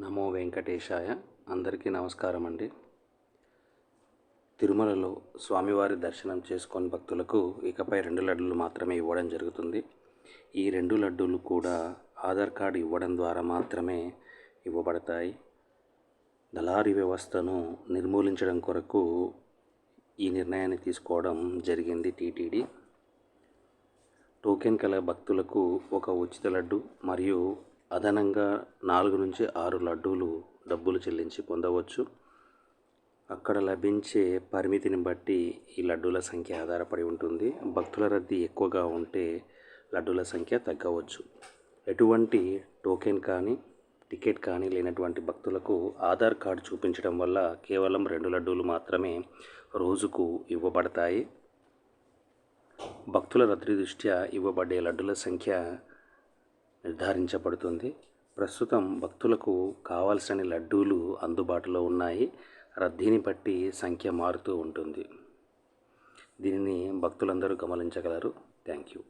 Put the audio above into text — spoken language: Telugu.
నమో వెంకటేశాయ. అందరికీ నమస్కారం అండి తిరుమలలో స్వామివారి దర్శనం చేసుకొని భక్తులకు ఇకపై రెండు లడ్డూలు మాత్రమే ఇవ్వడం జరుగుతుంది. ఈ రెండు లడ్డూలు కూడా ఆధార్ కార్డు ఇవ్వడం ద్వారా మాత్రమే ఇవ్వబడతాయి. దళారీ వ్యవస్థను నిర్మూలించడం కొరకు ఈ నిర్ణయాన్ని తీసుకోవడం జరిగింది టీటీడీ. టోకెన్ కల భక్తులకు ఒక ఉచిత లడ్డు మరియు అదనంగా నాలుగు నుంచి ఆరు లడ్డూలు డబ్బులు చెల్లించి పొందవచ్చు. అక్కడ లభించే పరిమితిని బట్టి ఈ లడ్డూల సంఖ్య ఆధారపడి ఉంటుంది. భక్తుల రద్దీ ఎక్కువగా ఉంటే లడ్డూల సంఖ్య తగ్గవచ్చు. ఎటువంటి టోకెన్ కానీ టికెట్ కానీ లేనటువంటి భక్తులకు ఆధార్ కార్డు చూపించడం వల్ల కేవలం రెండు లడ్డూలు మాత్రమే రోజుకు ఇవ్వబడతాయి. భక్తుల రద్దీ దృష్ట్యా ఇవ్వబడే లడ్డుల సంఖ్య నిర్ధారించబడుతుంది. ప్రస్తుతం భక్తులకు కావాల్సిన లడ్డూలు అందుబాటులో ఉన్నాయి. రద్దీని బట్టి సంఖ్య మారుతూ ఉంటుంది. దీనిని భక్తులందరూ గమనించగలరు. Thank you.